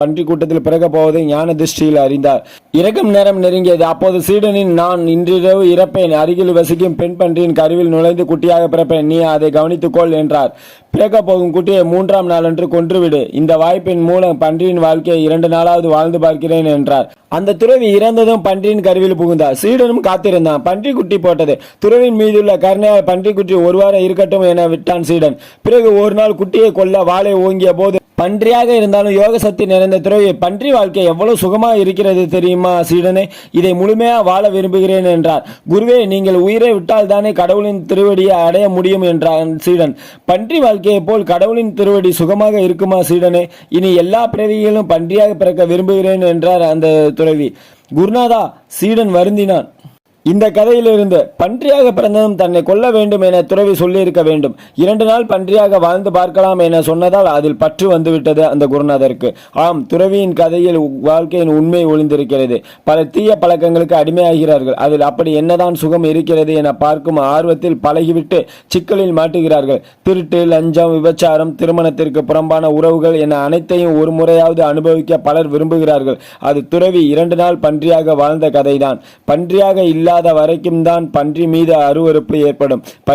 பன்றி கூட்டத்தில் பிறக்கப் போவதை ஞான திருஷ்டியில் அறிந்தார். இறக்கும் நேரம் நெருங்கியது. அப்போது சீடனின் நான் இன்றிரவு இறப்பேன். அருகில் வசிக்கும் பெண் பன்றியின் கருவில் நுழைந்து குட்டியாக பிறப்பேன். நீ அதை கவனித்துக்கொள் என்றார். பிறக்கப் போகும் குட்டியை மூன்றாம் நாளன்று கொன்றுவிடு. இந்த வாய்ப்பின் மூலம் பன்றியின் வாழ்க்கையை இரண்டு நாளாவது வாழ்ந்து பார்க்கிறேன் என்றார். அந்த துறவி இறந்ததும் பன்றியின் கருவில் புகுந்தார். சீடனும் காத்திருந்தான். பன்றி குட்டி போட்டது. துறவின் மீதுள்ள கருணையால் பன்றி குட்டி ஒரு வாரம் இருக்கட்டும் என விட்டான் சீடன். பிறகு ஒரு நாள் குட்டியை கொல்ல வாளை ஓங்கிய போது பன்றியாக இருந்தாலும் யோக சக்தி நிறைந்த துறவி பன்றி வாழ்க்கை எவ்வளவு சுகமாக இருக்கிறது தெரியுமா சீடனே? இதை முழுமையாக வாழ விரும்புகிறேன் என்றார். குருவே நீங்கள் உயிரை விட்டால் தானே கடவுளின் திருவடியை அடைய முடியும் என்றான் சீடன். பன்றி வாழ்க்கையைப் போல் கடவுளின் திருவடி சுகமாக இருக்குமா சீடனே? இனி எல்லா பிறவிகளிலும் பன்றியாக பிறக்க விரும்புகிறேன் என்றார் அந்த துறவி. குருநாதா சீடன் வருந்தினான். இந்த கதையிலிருந்து பன்றியாக பிறந்ததும் தன்னை கொல்ல வேண்டும் என துறவி சொல்லியிருக்க வேண்டும். இரண்டு நாள் பன்றியாக வாழ்ந்து பார்க்கலாம் என சொன்னதால் அதில் பற்று வந்துவிட்டது அந்த குருநாதருக்கு. ஆம் துறவியின் கதையில் வாழ்க்கையின் உண்மை ஒளிந்திருக்கிறது. பல தீய பழக்கங்களுக்கு அடிமையாகிறார்கள். அதில் அப்படி என்னதான் சுகம் இருக்கிறது என பார்க்கும் ஆர்வத்தில் பழகிவிட்டு சிக்கலில் மாட்டுகிறார்கள். திருட்டு லஞ்சம் விபச்சாரம் திருமணத்திற்கு புறம்பான உறவுகள் என அனைத்தையும் ஒரு முறையாவது அனுபவிக்க பலர் விரும்புகிறார்கள். அது துறவி இரண்டு நாள் பன்றியாக வாழ்ந்த கதைதான். பன்றியாக முடியாத வரைக்கும் தான் பன்றி மீது அருவருப்பு ஏற்படும்.